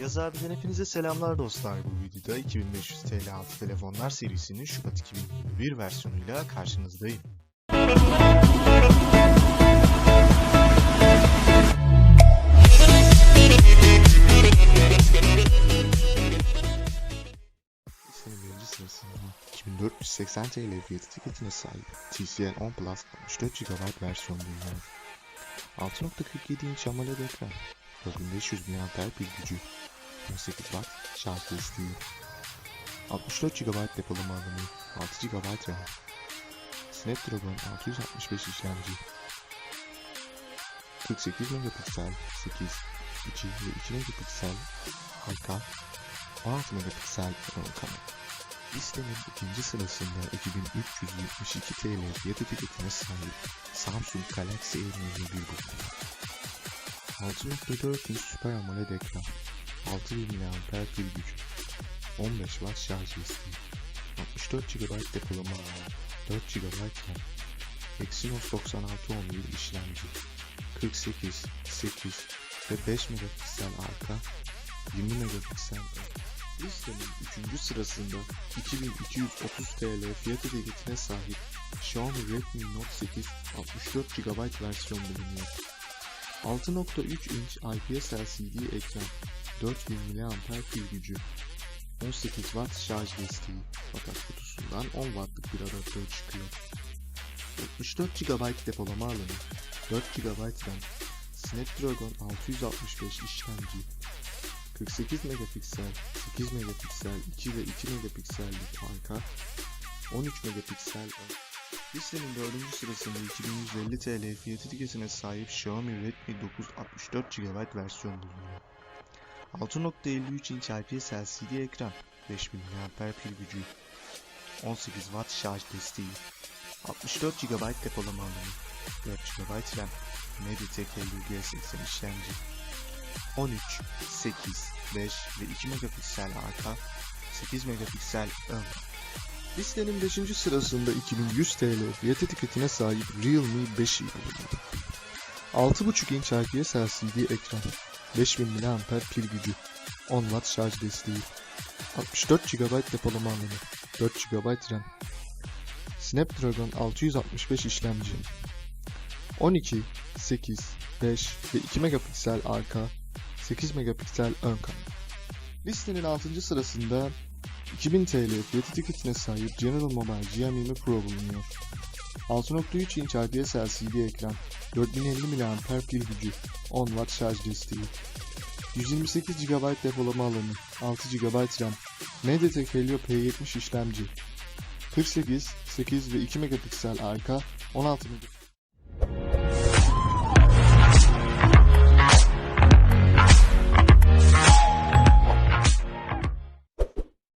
Yaz abiden hepinize selamlar dostlar. Bu videoda 2500 TL altı telefonlar serisinin Şubat 2021 versiyonuyla karşınızdayım. Listenin birinci sırasında 2480 TL fiyat etiketine sahip TCL 10 Plus 64 GB versiyon bulunuyor. 6.47 inç AMOLED ekran, 4500 mAh pil gücü, 18 Watt şarj desteği, 64 GB depolama alanı, 6 GB RAM, Snapdragon 665 işlemci, 48 megapiksel 8, 2 ve 2 megapiksel arka, 16 megapiksel ön kamera. Listenin ikinci sırasında 2372 TL fiyat etiketine sahip Samsung Galaxy A51 bulunuyor. 6.4 inç Super AMOLED ekran, 6000 mAh pil gücü, 15 Watt şarj desteği, 64 GB depolama alanı, 4 GB RAM, Exynos 9611 işlemci, 48, 8 ve 5 megapiksel arka, 20 megapiksel ön. Listenin 3. sırasında 2230 TL fiyat etiketine sahip Xiaomi Redmi Note 8 64 GB versiyon bulunuyor. 6.3 inç IPS LCD ekran, 4000 mAh pil gücü, 18 Watt şarj desteği fakat kutusundan 10 Watt'lık bir adaptör çıkıyor. 64 GB depolama alanı, 4 GB RAM, Snapdragon 665 işlemci, 48 megapiksel, 8 megapiksel, 2 ve 2 megapiksellik arka, 13 megapiksel ön. Listenin 4. sırasında 2150 TL fiyat etiketine sahip Xiaomi Redmi 9 64 GB versiyon bulunuyor. 6.53 inç IPS LCD ekran, 5000 mAh pil gücü, 18 Watt şarj desteği, 64 GB depolama alanı, 4 GB RAM, MediaTek Helio G80 işlemci, 13, 8, 5 ve 2 megapiksel arka, 8 megapiksel ön. Listenin 5. sırasında 2100 TL fiyat etiketine sahip Realme 5i bulunuyor. 6.5 inç IPS LCD ekran, 5000 mAh pil gücü, 10 Watt şarj desteği, 64 GB depolama alanı, 4 GB RAM, Snapdragon 665 işlemci, 12, 8, 5 ve 2 megapiksel arka, 8 megapiksel ön kamera. Listenin 6. sırasında 2000 TL fiyat etiketine sahip General Mobile GM20 Pro bulunuyor. 6.3 inç IPS LCD ekran, 4050 mAh pil gücü, 10 Watt şarj desteği, 128 GB depolama alanı, 6 GB RAM, MediaTek Helio P70 işlemci, 48, 8 ve 2 megapiksel arka, 16 megapiksel